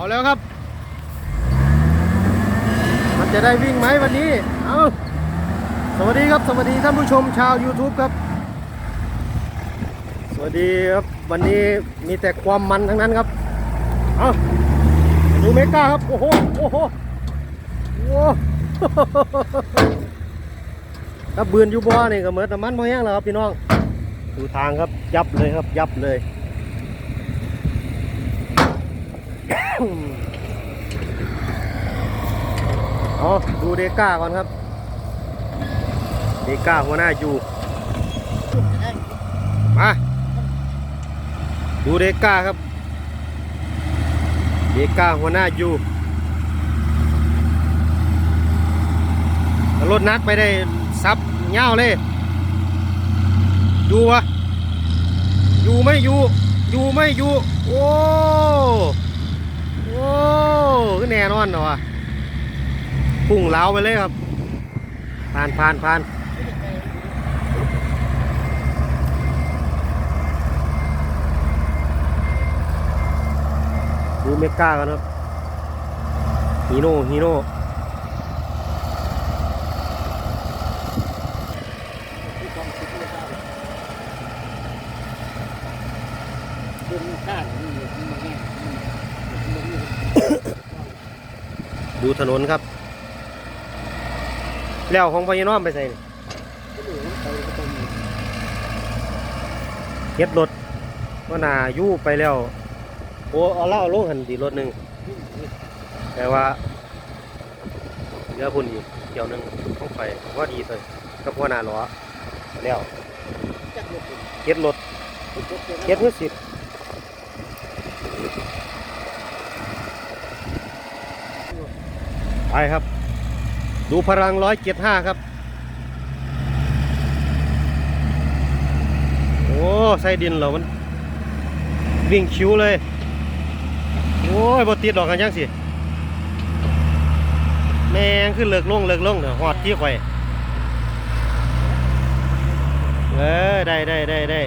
เอาแล้วครับ มันจะได้วิ่งไหมวันนี้ เอาสวัสดีครับ สวัสดีท่านผู้ชมชาว YouTube ครับ สวัสดีครับ วันนี้มีแต่ความมันทั้งนั้นครับ เอาดูเมกาครับ โอ้โห โอ้โหโอ้ถ้าบืนอยู่บ่อนี่ก็เหมือนน้ำมันพอแห้งแล้วครับพี่น้อง ดูทางครับ ยับเลยครับ ยับเลย อ๋อดูเดก้าก่อนครับ เดก้าหัวหน้าอยู่ มา ดูเดก้าครับ เดก้าหัวหน้าอยู่รถนักไปได้ซับเง่าเลย อยู่วะอยู่ไม่อยู่ อยู่ไม่อยู่ โอ้ อ้คือแน่นอนเหรอะพุ่งเหลาไปเลยครับ ผ่านผ่านผ่านดูเมก้ากันครับฮีโน่ฮีโน่ดึงข้างนี่มันแห้ง ดูถนนครับ แล้วของพญาน้อมไปใส่นี่ก็ดูมันไปก็ต้องมีเฮ็ดรถว่านายู่ไปแล้วโอ้เอาเล่าลงหันดีรถหนึ่งแต่ว่าเหลือพุ่นอีกเกี่ยวหนึ่งต้องไปว่าดีเลยกับว่านาล้อแล้วจักรถเฮ็ดรถเฮ็ดเพื่อสิบ ไปครับ ดูพลังร้อยเจ็ดห้าครับ โอ้ใส่ดินเหรอมัน วิ่งคิ้วเลย โอ้ยบ่ติดดอกกันยังสิ แมงขึ้นเลิกลงเลิกลงเดี๋ยวหอดที่ข่อยเออได้ได้ได้ได้